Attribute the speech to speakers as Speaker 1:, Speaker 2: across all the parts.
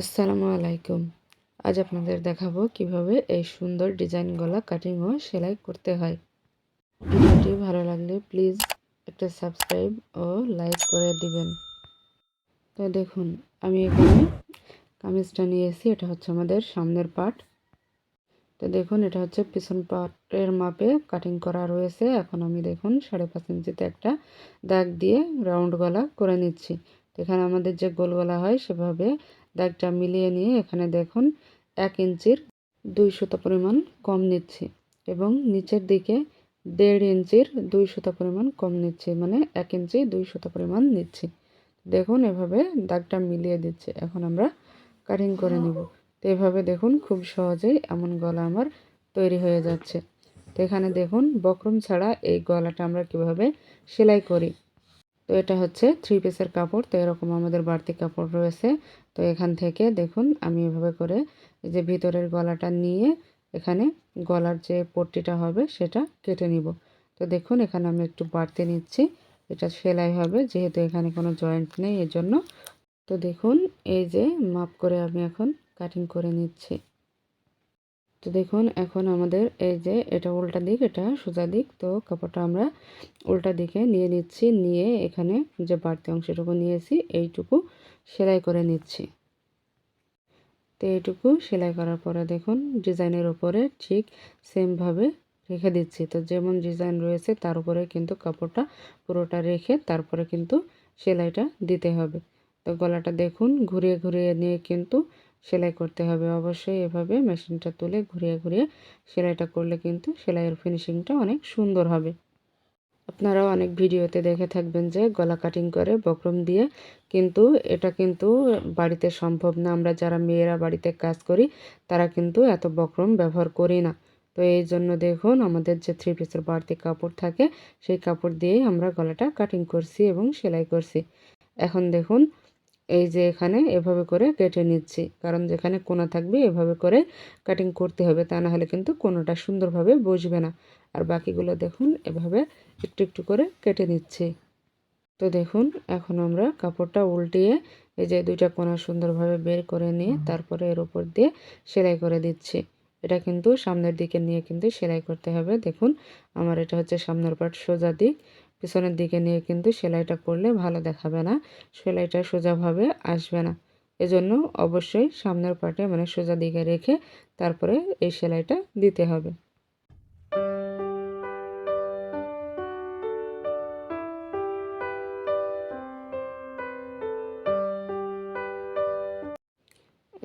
Speaker 1: আসসালামু আলাইকুম। আজ আপনাদের দেখাবো কীভাবে এই সুন্দর ডিজাইন গলা কাটিং ও সেলাই করতে হয়। ভিডিওটি ভালো লাগলে প্লিজ একটা সাবস্ক্রাইব ও লাইক করে দিবেন। তো দেখুন, আমি এখানে কামিজটা নিয়েছি, এটা হচ্ছে আমাদের সামনের পার্ট তো দেখুন, এটা হচ্ছে পিছন পার্টের মাপে কাটিং করা রয়েছে। এখন আমি দেখুন, সাড়ে পাঁচ ইঞ্চিতে একটা দাগ দিয়ে রাউন্ড গলা করে নিচ্ছি। এখানে আমাদের যে গোল গলা হয়, সেভাবে দাগটা মিলিয়ে নিয়ে এখানে দেখুন এক ইঞ্চির দুই শত পরিমাণ কম নিচ্ছি এবং নিচের দিকে দেড় ইঞ্চির দুই শত পরিমাণ কম নিচ্ছি মানে এক ইঞ্চি দুই শত পরিমাণ নিচ্ছি। দেখুন, এভাবে দাগটা মিলিয়ে দিচ্ছে। এখন আমরা কাটিং করে নেব। তো এভাবে দেখুন, খুব সহজেই এমন গলা আমার তৈরি হয়ে যাচ্ছে। তো এখানে দেখুন, বক্রম ছাড়া এই গলাটা আমরা কীভাবে সেলাই করি। তো এটা হচ্ছে থ্রি পিসের কাপড়। তো এরকম আমাদের বাড়তি কাপড় রয়েছে। তো এখান থেকে দেখুন, আমি এভাবে করে যে ভিতরের গলাটা নিয়ে এখানে গলার যে পট্টিটা হবে সেটা কেটে নিব। তো দেখুন, এখানে আমি একটু বাড়তে নিচ্ছি। এটা সেলাই হবে, যেহেতু এখানে কোনো জয়েন্ট নেই এর জন্য তো দেখুন, এই যে মাপ করে আমি এখন কাটিং করে নিচ্ছি। তো দেখুন, এখন আমাদের এই যে এটা উল্টা দিক, এটা সোজা দিক, তো কাপড়টা আমরা উল্টা দিকে নিয়ে নিচ্ছি, নিয়ে এখানে যে বাড়তি অংশটুকু নিয়েছি, এইটুকু সেলাই করে নিচ্ছি। তো এইটুকু সেলাই করার পরে দেখুন, ডিজাইনের উপরে ঠিক সেমভাবে রেখে দিচ্ছি। তো যেমন ডিজাইন রয়েছে, তার উপরে কিন্তু কাপড়টা পুরোটা রেখে তারপরে কিন্তু সেলাইটা দিতে হবে। তো গলাটা দেখুন, ঘুরিয়ে ঘুরিয়ে নিয়ে কিন্তু সেলাই করতে হবে অবশ্যই। এভাবে মেশিনটা তুলে ঘুরিয়ে ঘুরিয়ে সেলাইটা করলে কিন্তু সেলাইয়ের ফিনিশিংটা অনেক সুন্দর হবে। আপনারাও অনেক ভিডিওতে দেখে থাকবেন যে গলা কাটিং করে বক্রম দিয়ে কিন্তু এটা কিন্তু বাড়িতে সম্ভব না। আমরা যারা মেয়েরা বাড়িতে কাজ করি, তারা কিন্তু এত বক্রম ব্যবহার করি না। তো এই জন্য দেখুন আমাদের যে থ্রি পিসের বাড়তি কাপড় থাকে, সেই কাপড় দিয়েই আমরা গলাটা কাটিং করছি এবং সেলাই করছি। এখন দেখুন এই যে এখানে এভাবে করে কেটে নিচ্ছি। কারণ যেখানে কোনা থাকবে এভাবে করে কাটিং করতে হবে, তা না হলে কিন্তু কোনোটা সুন্দরভাবে বসবে না। আর বাকিগুলো দেখুন, এভাবে একটু একটু করে কেটে নিচ্ছি। তো দেখুন, এখন আমরা কাপড়টা উল্টিয়ে এই যে দুইটা কোনা সুন্দরভাবে বের করে নিয়ে তারপরে এর উপর দিয়ে সেলাই করে দিচ্ছি। এটা কিন্তু সামনের দিকে নিয়ে কিন্তু সেলাই করতে হবে। দেখুন, আমার এটা হচ্ছে সামনের পাট সোজা দিক। পিছনের দিকে নিয়ে কিন্তু সেলাইটা করলে ভালো দেখাবে না। সেলাইটা সোজাভাবে আসবে না। এজন্য অবশ্যই সামনের পাটে মানে সোজা দিকে রেখে তারপরে এই সেলাইটা দিতে হবে।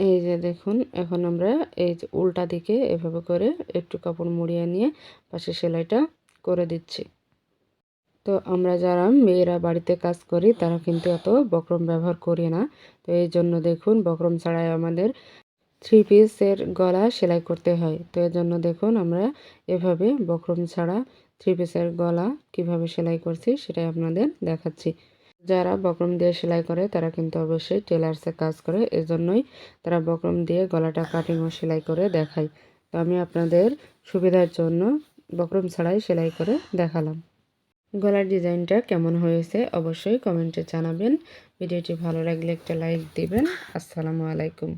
Speaker 1: এই যে দেখুন, এখন আমরা এই যে উল্টা দিকে এভাবে করে একটু কাপড় মুড়িয়ে নিয়ে পাশে সেলাইটা করে দিচ্ছি। তো আমরা যারা মেয়েরা বাড়িতে কাজ করি, তারা কিন্তু এত বক্রম ব্যবহার করি না। তো এই জন্য দেখুন, বক্রম ছাড়াই আমাদের থ্রি পিসের গলা সেলাই করতে হয়। তো এর জন্য দেখুন, আমরা এভাবে বক্রম ছাড়া থ্রি পিসের গলা কীভাবে সেলাই করছি, সেটাই আপনাদের দেখাচ্ছি। যারা বক্রম দিয়ে সেলাই করে, তারা কিন্তু অবশ্যই টেলার্সে কাজ করে। এজন্যই তারা বক্রম দিয়ে গলাটা কাটিং ও সেলাই করে দেখায়। তো আমি আপনাদের সুবিধার জন্য বক্রম ছাড়াই সেলাই করে দেখালাম। গলার ডিজাইনটা কেমন হয়েছে অবশ্যই কমেন্টে জানাবেন। ভিডিওটি ভালো লাগলে একটা লাইক দিবেন। আসসালামু আলাইকুম।